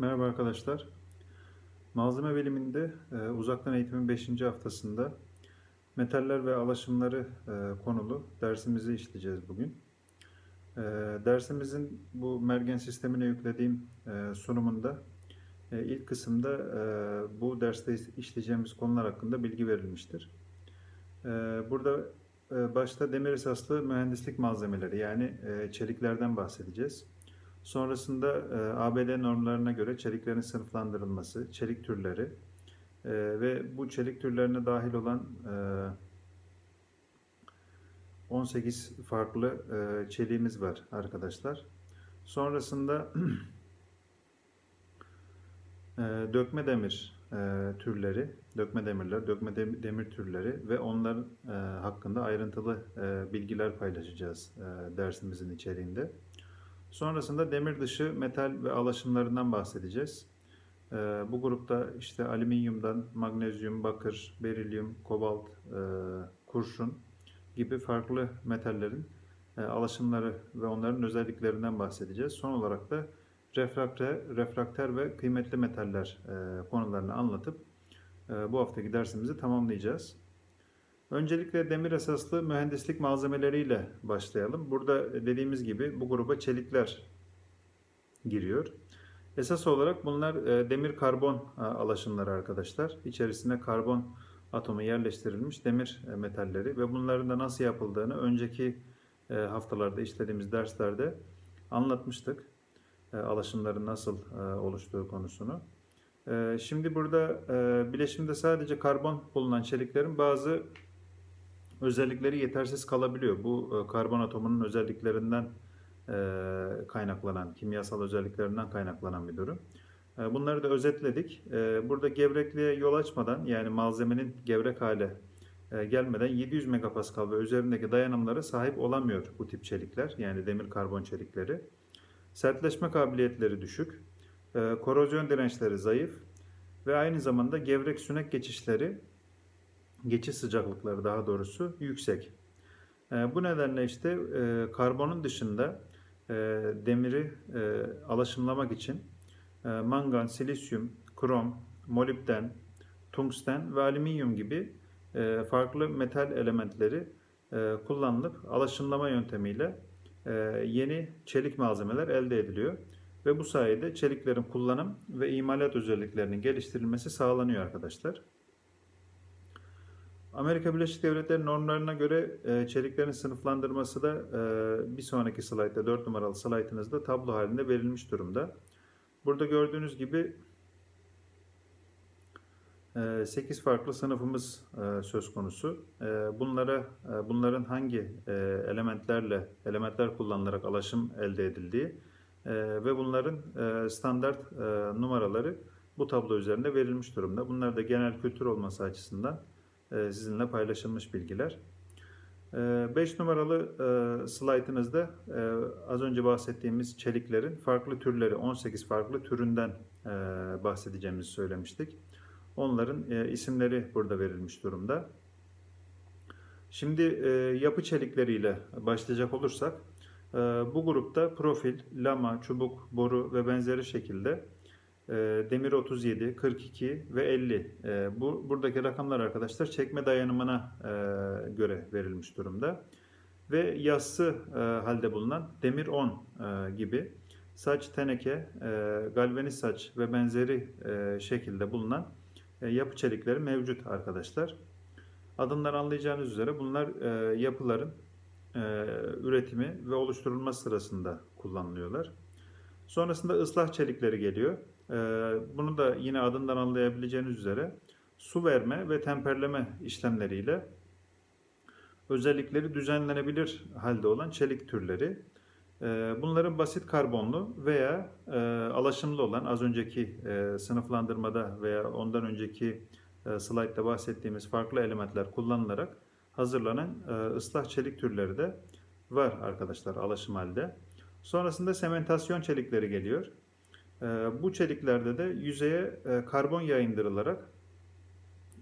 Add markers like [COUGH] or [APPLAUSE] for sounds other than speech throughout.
Merhaba arkadaşlar. Malzeme biliminde e, uzaktan eğitimin 5. haftasında metaller ve alaşımları e, konulu dersimizi işleyeceğiz bugün. E, dersimizin bu mergen sistemine yüklediğim e, sunumunda e, ilk kısımda e, bu derste işleyeceğimiz konular hakkında bilgi verilmiştir. E, burada e, başta demir esaslı mühendislik malzemeleri yani e, çeliklerden bahsedeceğiz. Sonrasında e, ABD normlarına göre çeliklerin sınıflandırılması, çelik türleri e, ve bu çelik türlerine dahil olan e, 18 farklı e, çeliğimiz var arkadaşlar. Sonrasında [CLEARS THROAT] e, dökme demir e, türleri, dökme demirler, dökme dem- demir türleri ve onların e, hakkında ayrıntılı e, bilgiler paylaşacağız e, dersimizin içeriğinde. Sonrasında demir dışı metal ve alaşımlarından bahsedeceğiz. Ee, bu grupta işte alüminyumdan magnezyum, bakır, berilyum, kobalt, e, kurşun gibi farklı metallerin e, alaşımları ve onların özelliklerinden bahsedeceğiz. Son olarak da refrakter, refrakter ve kıymetli metaller e, konularını anlatıp bu haftaki dersimizi tamamlayacağız. Öncelikle demir esaslı mühendislik malzemeleriyle başlayalım. Burada dediğimiz gibi bu gruba çelikler giriyor. Esas olarak bunlar e, demir karbon e, alaşımları arkadaşlar. İçerisine karbon atomu yerleştirilmiş demir e, metalleri ve bunların da nasıl yapıldığını önceki haftalarda işlediğimiz derslerde anlatmıştık. Alaşımların nasıl oluştuğu konusunu. Şimdi burada bileşimde sadece karbon bulunan çeliklerin bazı özellikleri yetersiz kalabiliyor. Bu e, karbon atomunun özelliklerinden e, kaynaklanan, kimyasal özelliklerinden kaynaklanan bir durum. E, bunları da özetledik. Burada gevrekliğe yol açmadan yani malzemenin gevrek hale gelmeden 700 megapascal ve üzerindeki dayanımlara sahip olamıyor bu tip çelikler. Yani demir karbon çelikleri. Sertleşme kabiliyetleri düşük. Korozyon dirençleri zayıf ve aynı zamanda gevrek sünek geçişleri geçiş sıcaklıkları daha doğrusu yüksek. E, bu nedenle işte e, karbonun dışında e, demiri e, alaşımlamak için e, mangan, silisyum, krom, molibden, tungsten ve alüminyum gibi e, farklı metal elementleri e, kullanılıp alaşımlama yöntemiyle e, yeni çelik malzemeler elde ediliyor. Ve bu sayede çeliklerin kullanım ve imalat özelliklerinin geliştirilmesi sağlanıyor arkadaşlar. Amerika Birleşik Devletleri normlarına göre e, çeliklerin sınıflandırması da e, bir sonraki slaytta 4 numaralı slaytınızda tablo halinde verilmiş durumda. Burada gördüğünüz gibi e, 8 farklı sınıfımız e, söz konusu. E, bunlara e, bunların hangi e, elementlerle elementler kullanılarak alaşım elde edildiği e, ve bunların e, standart e, numaraları bu tablo üzerinde verilmiş durumda. Bunlar da genel kültür olması açısından e, sizinle paylaşılmış bilgiler. 5 e, numaralı e, slaytınızda az önce bahsettiğimiz çeliklerin farklı türleri, 18 farklı türünden bahsedeceğimizi söylemiştik. Onların isimleri burada verilmiş durumda. Şimdi yapı çelikleriyle başlayacak olursak, bu grupta profil, lama, çubuk, boru ve benzeri şekilde demir 37, 42 ve 50. Ee, bu buradaki rakamlar arkadaşlar çekme dayanımına e, göre verilmiş durumda. Ve yassı e, halde bulunan demir 10 e, gibi saç, teneke, galvaniz saç ve benzeri şekilde bulunan yapı çelikleri mevcut arkadaşlar. Adından anlayacağınız üzere bunlar yapıların üretimi ve oluşturulması sırasında kullanılıyorlar. Sonrasında ıslah çelikleri geliyor. Ee, bunu da yine adından anlayabileceğiniz üzere su verme ve temperleme işlemleriyle özellikleri düzenlenebilir halde olan çelik türleri. Ee, bunların basit karbonlu veya e, alaşımlı olan az önceki e, sınıflandırmada veya ondan önceki e, slaytta bahsettiğimiz farklı elementler kullanılarak hazırlanan ıslah çelik türleri de var arkadaşlar alaşım halde. Sonrasında sementasyon çelikleri geliyor. Ee, bu çeliklerde de yüzeye e, karbon yayındırılarak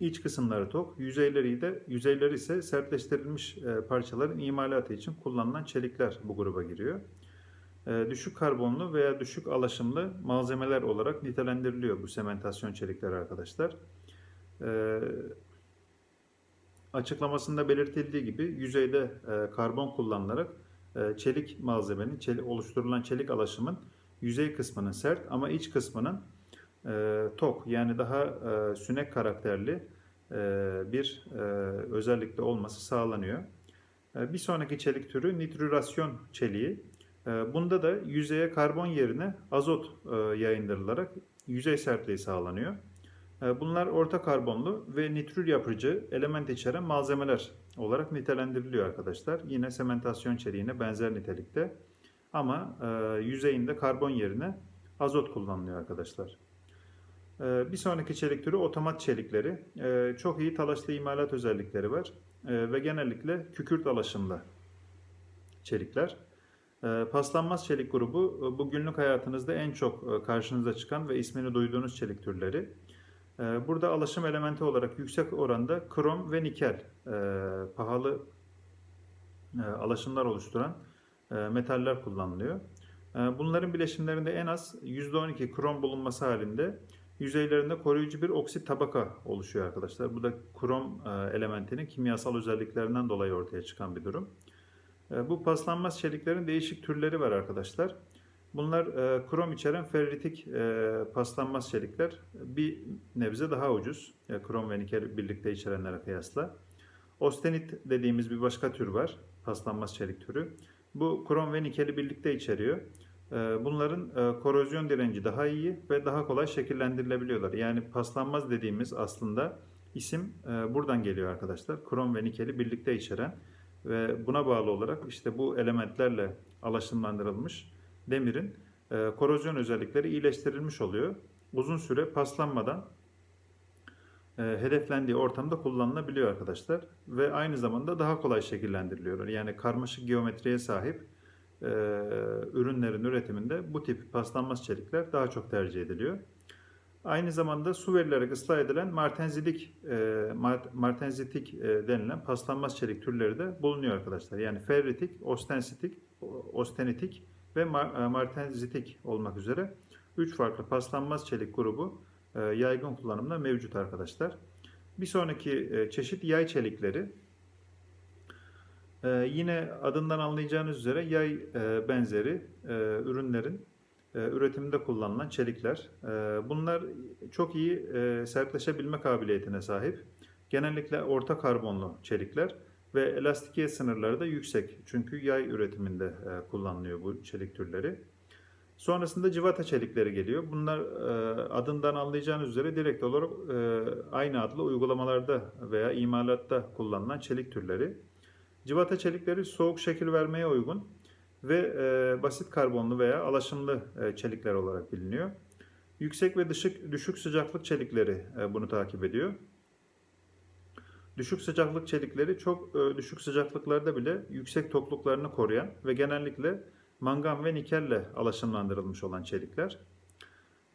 iç kısımları tok, yüzeyleri de yüzeyleri ise sertleştirilmiş e, parçaların imalatı için kullanılan çelikler bu gruba giriyor. e, düşük karbonlu veya düşük alaşımlı malzemeler olarak nitelendiriliyor bu sementasyon çelikleri arkadaşlar. Açıklamasında belirtildiği gibi yüzeyde karbon kullanılarak çelik malzemenin, oluşturulan çelik alaşımın yüzey kısmının sert ama iç kısmının e, tok yani daha e, sünek karakterli e, bir e, özellikle olması sağlanıyor. E, bir sonraki çelik türü nitrürasyon çeliği. E, bunda da yüzeye karbon yerine azot e, yayındırılarak yüzey sertliği sağlanıyor. E, Bunlar orta karbonlu ve nitrür yapıcı element içeren malzemeler olarak nitelendiriliyor arkadaşlar. Yine sementasyon çeliğine benzer nitelikte ama e, yüzeyinde karbon yerine azot kullanılıyor arkadaşlar. E, Bir sonraki çelik türü otomat çelikleri. E, Çok iyi talaşlı imalat özellikleri var E, ve genellikle kükürt alaşımlı çelikler. E, Paslanmaz çelik grubu e, bu günlük hayatınızda en çok e, karşınıza çıkan ve ismini duyduğunuz çelik türleri. Burada alaşım elementi olarak yüksek oranda krom ve nikel pahalı alaşımlar oluşturan metaller kullanılıyor. E, Bunların bileşimlerinde en az %12 krom bulunması halinde yüzeylerinde koruyucu bir oksit tabaka oluşuyor arkadaşlar. Bu da krom e, elementinin kimyasal özelliklerinden dolayı ortaya çıkan bir durum. E, Bu paslanmaz çeliklerin değişik türleri var arkadaşlar. Bunlar e, krom içeren ferritik e, paslanmaz çelikler bir nebze daha ucuz. E, krom ve nikel birlikte içerenlere kıyasla. Ostenit dediğimiz bir başka tür var. Paslanmaz çelik türü. Bu krom ve nikeli birlikte içeriyor. E, bunların e, korozyon direnci daha iyi ve daha kolay şekillendirilebiliyorlar. Yani paslanmaz dediğimiz aslında isim e, buradan geliyor arkadaşlar. Krom ve nikeli birlikte içeren ve buna bağlı olarak işte bu elementlerle alaşımlandırılmış demirin e, korozyon özellikleri iyileştirilmiş oluyor. Uzun süre paslanmadan hedeflendiği ortamda kullanılabiliyor arkadaşlar. Ve aynı zamanda daha kolay şekillendiriliyor. Yani karmaşık geometriye sahip e, ürünlerin üretiminde bu tip paslanmaz çelikler daha çok tercih ediliyor. Aynı zamanda su verilerek ıslah edilen martenzitik, e, mart- martenzitik e, denilen paslanmaz çelik türleri de bulunuyor arkadaşlar. Yani ferritik, ostensitik, ostenitik ve mar- e, martenzitik olmak üzere 3 farklı paslanmaz çelik grubu e, yaygın kullanımda mevcut arkadaşlar. Bir sonraki e, çeşit yay çelikleri. E, Yine adından anlayacağınız üzere yay e, benzeri e, ürünlerin e, üretiminde kullanılan çelikler. E, Bunlar çok iyi e, sertleşebilme kabiliyetine sahip. Genellikle orta karbonlu çelikler ve elastikiyet sınırları da yüksek. Çünkü yay üretiminde e, kullanılıyor bu çelik türleri. Sonrasında civata çelikleri geliyor. Bunlar e, adından anlayacağınız üzere direkt olarak e, aynı adlı uygulamalarda veya imalatta kullanılan çelik türleri. Civata çelikleri soğuk şekil vermeye uygun ve e, basit karbonlu veya alaşımlı çelikler olarak biliniyor. Yüksek ve düşük, düşük sıcaklık çelikleri bunu takip ediyor. Düşük sıcaklık çelikleri çok düşük sıcaklıklarda bile yüksek tokluklarını koruyan ve genellikle mangan ve nikelle alaşımlandırılmış olan çelikler.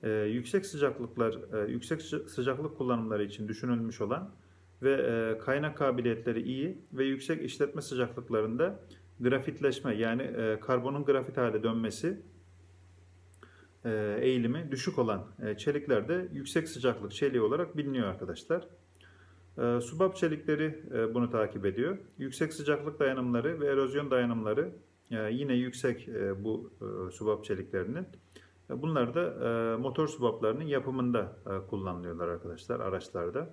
E, yüksek sıcaklıklar, e, yüksek sı- sıcaklık kullanımları için düşünülmüş olan ve e, kaynak kabiliyetleri iyi ve yüksek işletme sıcaklıklarında grafitleşme yani e, karbonun grafit hale dönmesi e, eğilimi düşük olan e, çeliklerde yüksek sıcaklık çeliği olarak biliniyor arkadaşlar. E, subap çelikleri e, bunu takip ediyor. Yüksek sıcaklık dayanımları ve erozyon dayanımları yine yüksek e, bu e, subap çeliklerinin. E, Bunlar da motor subaplarının yapımında kullanılıyorlar arkadaşlar araçlarda.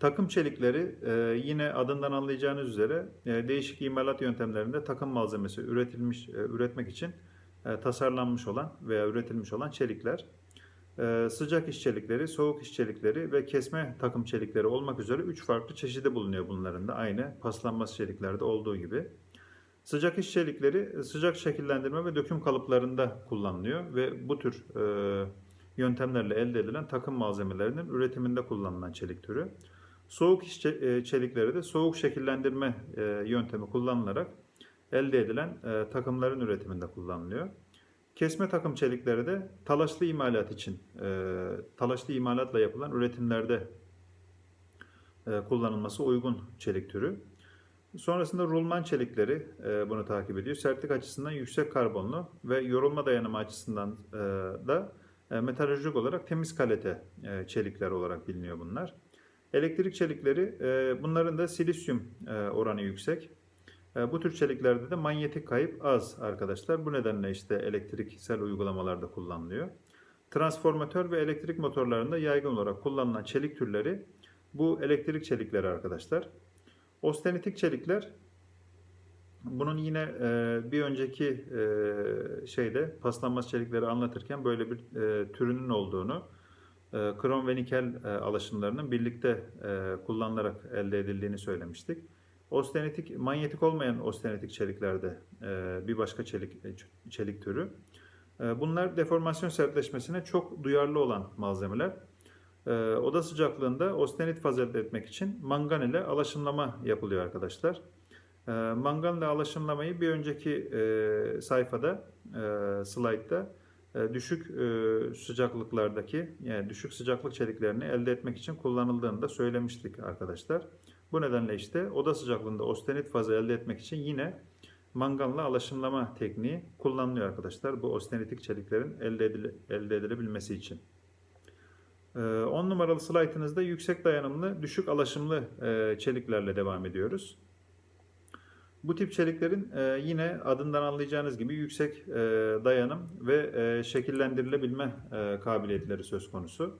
Takım çelikleri yine adından anlayacağınız üzere değişik imalat yöntemlerinde takım malzemesi üretilmiş üretmek için tasarlanmış olan veya üretilmiş olan çelikler. Sıcak iş çelikleri, soğuk iş çelikleri ve kesme takım çelikleri olmak üzere 3 farklı çeşidi bulunuyor bunların da aynı paslanmaz çeliklerde olduğu gibi. Sıcak iş çelikleri sıcak şekillendirme ve döküm kalıplarında kullanılıyor ve bu tür e, yöntemlerle elde edilen takım malzemelerinin üretiminde kullanılan çelik türü. Soğuk iş çe- e, çelikleri de soğuk şekillendirme e, yöntemi kullanılarak elde edilen e, takımların üretiminde kullanılıyor. Kesme takım çelikleri de talaşlı imalat için, e, talaşlı imalatla yapılan üretimlerde e, kullanılması uygun çelik türü. Sonrasında rulman çelikleri e, bunu takip ediyor. Sertlik açısından yüksek karbonlu ve yorulma dayanımı açısından e, da e, metalojik olarak temiz kalite e, çelikler olarak biliniyor bunlar. Elektrik çelikleri e, bunların da silisyum e, oranı yüksek. E, bu tür çeliklerde de manyetik kayıp az arkadaşlar. Bu nedenle işte elektriksel uygulamalarda kullanılıyor. Transformatör ve elektrik motorlarında yaygın olarak kullanılan çelik türleri bu elektrik çelikleri arkadaşlar. Ostenitik çelikler bunun yine e, bir önceki e, şeyde paslanmaz çelikleri anlatırken böyle bir e, türünün olduğunu, e, krom ve nikel e, alaşımlarının birlikte e, kullanılarak elde edildiğini söylemiştik. Ostenitik, manyetik olmayan ostenitik çeliklerde e, bir başka çelik çelik türü. E, bunlar deformasyon sertleşmesine çok duyarlı olan malzemeler. E, oda sıcaklığında ostenit faz elde etmek için mangan ile alaşımlama yapılıyor arkadaşlar. E, mangan ile alaşımlamayı bir önceki e, sayfada, e, slaytta e, düşük sıcaklıklardaki yani düşük sıcaklık çeliklerini elde etmek için kullanıldığını da söylemiştik arkadaşlar. Bu nedenle işte oda sıcaklığında ostenit fazı elde etmek için yine manganla alaşımlama tekniği kullanılıyor arkadaşlar. Bu ostenitik çeliklerin elde, edile, elde edilebilmesi için. 10 numaralı slaytınızda yüksek dayanımlı, düşük alaşımlı e, çeliklerle devam ediyoruz. Bu tip çeliklerin e, yine adından anlayacağınız gibi yüksek e, dayanım ve şekillendirilebilme kabiliyetleri söz konusu.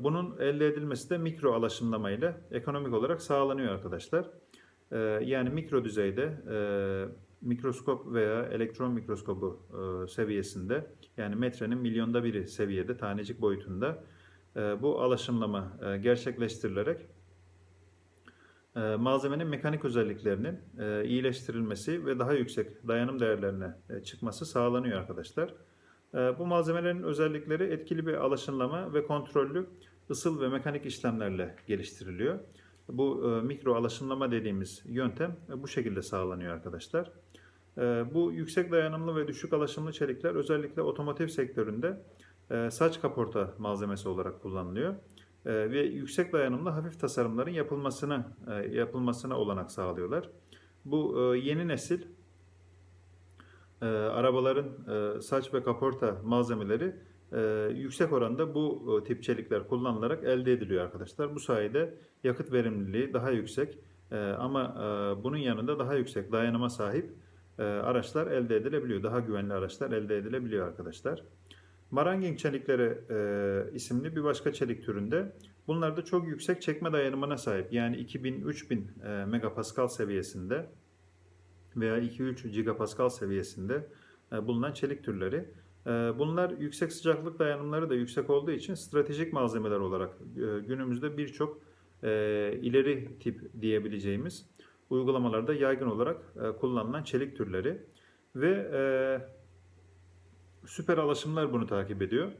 Bunun elde edilmesi de mikro alaşımlama ile ekonomik olarak sağlanıyor arkadaşlar. Yani mikro düzeyde mikroskop veya elektron mikroskobu seviyesinde yani metrenin milyonda biri seviyede tanecik boyutunda bu alaşımlama gerçekleştirilerek malzemenin mekanik özelliklerinin iyileştirilmesi ve daha yüksek dayanım değerlerine çıkması sağlanıyor arkadaşlar. Bu malzemelerin özellikleri etkili bir alaşımlama ve kontrollü ısıl ve mekanik işlemlerle geliştiriliyor. Bu mikro alaşımlama dediğimiz yöntem bu şekilde sağlanıyor arkadaşlar. Bu yüksek dayanımlı ve düşük alaşımlı çelikler özellikle otomotiv sektöründe saç kaporta malzemesi olarak kullanılıyor ve yüksek dayanımlı hafif tasarımların yapılmasına yapılmasına olanak sağlıyorlar. Bu yeni nesil arabaların saç ve kaporta malzemeleri yüksek oranda bu tip çelikler kullanılarak elde ediliyor arkadaşlar. Bu sayede yakıt verimliliği daha yüksek ama bunun yanında daha yüksek dayanıma sahip araçlar elde edilebiliyor. Daha güvenli araçlar elde edilebiliyor arkadaşlar. Maranging çelikleri e, isimli bir başka çelik türünde. Bunlar da çok yüksek çekme dayanımına sahip. Yani 2000-3000 e, megapascal seviyesinde veya 2-3 gigapascal seviyesinde e, bulunan çelik türleri. E, bunlar yüksek sıcaklık dayanımları da yüksek olduğu için stratejik malzemeler olarak e, günümüzde birçok e, ileri tip diyebileceğimiz uygulamalarda yaygın olarak e, kullanılan çelik türleri ve e, süper alaşımlar bunu takip ediyor.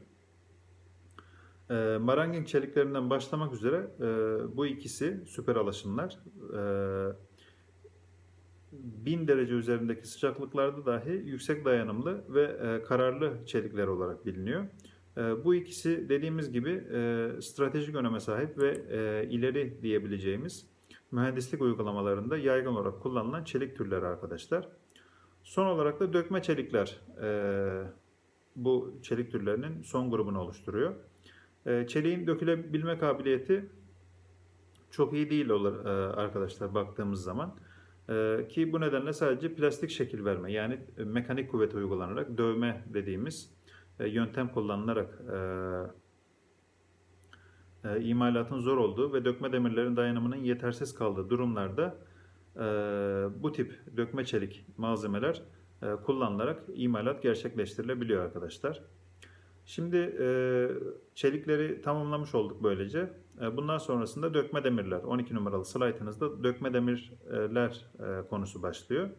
E, maranging çeliklerinden başlamak üzere e, bu ikisi süper alaşımlar e, 1000 derece üzerindeki sıcaklıklarda dahi yüksek dayanımlı ve e, kararlı çelikler olarak biliniyor. E, bu ikisi dediğimiz gibi e, stratejik öneme sahip ve e, ileri diyebileceğimiz mühendislik uygulamalarında yaygın olarak kullanılan çelik türleri arkadaşlar. Son olarak da dökme çelikler e, bu çelik türlerinin son grubunu oluşturuyor. E, çeliğin dökülebilme kabiliyeti çok iyi değil olur e, arkadaşlar baktığımız zaman. E, ki bu nedenle sadece plastik şekil verme yani mekanik kuvvet uygulanarak dövme dediğimiz e, yöntem kullanılarak e, e, imalatın zor olduğu ve dökme demirlerin dayanımının yetersiz kaldığı durumlarda e, bu tip dökme çelik malzemeler e, kullanılarak imalat gerçekleştirilebiliyor arkadaşlar. Şimdi e, çelikleri tamamlamış olduk böylece. E, bundan sonrasında dökme demirler. 12 numaralı slaytınızda dökme demirler e, konusu başlıyor.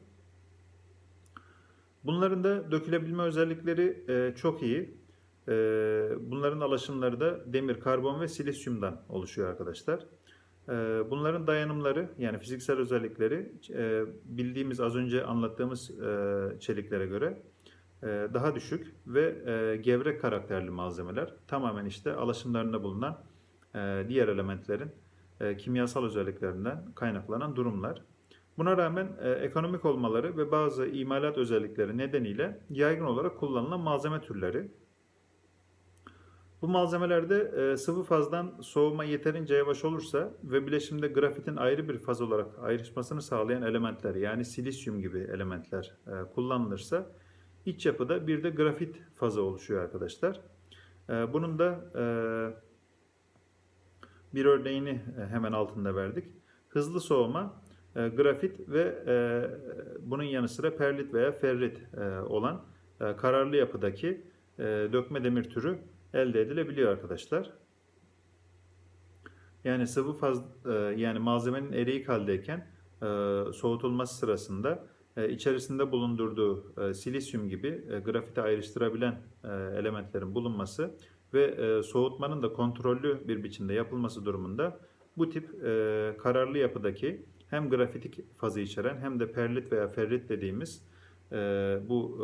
Bunların da dökülebilme özellikleri e, çok iyi. Ee, bunların alaşımları da demir, karbon ve silisyumdan oluşuyor arkadaşlar. Ee, bunların dayanımları yani fiziksel özellikleri e, bildiğimiz az önce anlattığımız e, çeliklere göre e, daha düşük ve gevrek karakterli malzemeler. Tamamen işte alaşımlarında bulunan diğer elementlerin kimyasal özelliklerinden kaynaklanan durumlar. Buna rağmen ekonomik olmaları ve bazı imalat özellikleri nedeniyle yaygın olarak kullanılan malzeme türleri. Bu malzemelerde e, sıvı fazdan soğuma yeterince yavaş olursa ve bileşimde grafitin ayrı bir faz olarak ayrışmasını sağlayan elementler yani silisyum gibi elementler e, kullanılırsa iç yapıda bir de grafit fazı oluşuyor arkadaşlar. E, bunun da e, bir örneğini e, hemen altında verdik. Hızlı soğuma, e, grafit ve e, bunun yanı sıra perlit veya ferrit e, olan e, kararlı yapıdaki e, dökme demir türü elde edilebiliyor arkadaşlar. Yani sıvı faz e, yani malzemenin eriyik haldeyken e, soğutulması sırasında e, içerisinde bulundurduğu silisyum gibi grafiti ayrıştırabilen elementlerin bulunması ve soğutmanın da kontrollü bir biçimde yapılması durumunda bu tip kararlı yapıdaki hem grafitik fazı içeren hem de perlit veya ferrit dediğimiz bu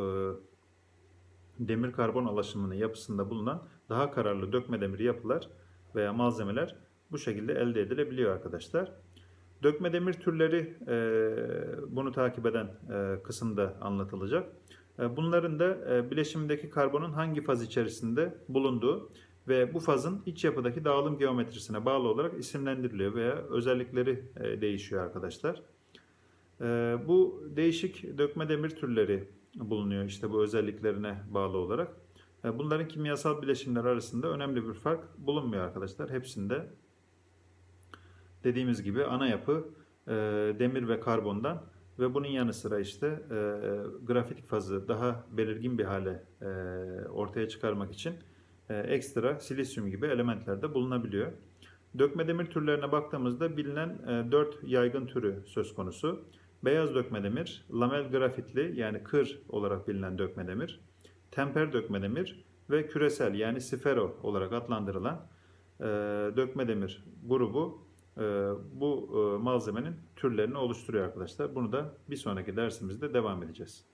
demir karbon alaşımının yapısında bulunan daha kararlı dökme demiri yapılar veya malzemeler bu şekilde elde edilebiliyor arkadaşlar. Dökme demir türleri e, bunu takip eden e, kısımda anlatılacak. E, bunların da e, bileşimdeki karbonun hangi faz içerisinde bulunduğu ve bu fazın iç yapıdaki dağılım geometrisine bağlı olarak isimlendiriliyor veya özellikleri e, değişiyor arkadaşlar. E, bu değişik dökme demir türleri bulunuyor işte bu özelliklerine bağlı olarak. E, Bunların kimyasal bileşimler arasında önemli bir fark bulunmuyor arkadaşlar. Hepsinde dediğimiz gibi ana yapı e, demir ve karbondan ve bunun yanı sıra işte e, grafik fazı daha belirgin bir hale e, ortaya çıkarmak için e, ekstra silisyum gibi elementler de bulunabiliyor. Dökme demir türlerine baktığımızda bilinen e, 4 yaygın türü söz konusu. Beyaz dökme demir, lamel grafitli yani kır olarak bilinen dökme demir, temper dökme demir ve küresel yani sfero olarak adlandırılan e, dökme demir grubu e, bu e, malzemenin türlerini oluşturuyor arkadaşlar. Bunu da bir sonraki dersimizde devam edeceğiz.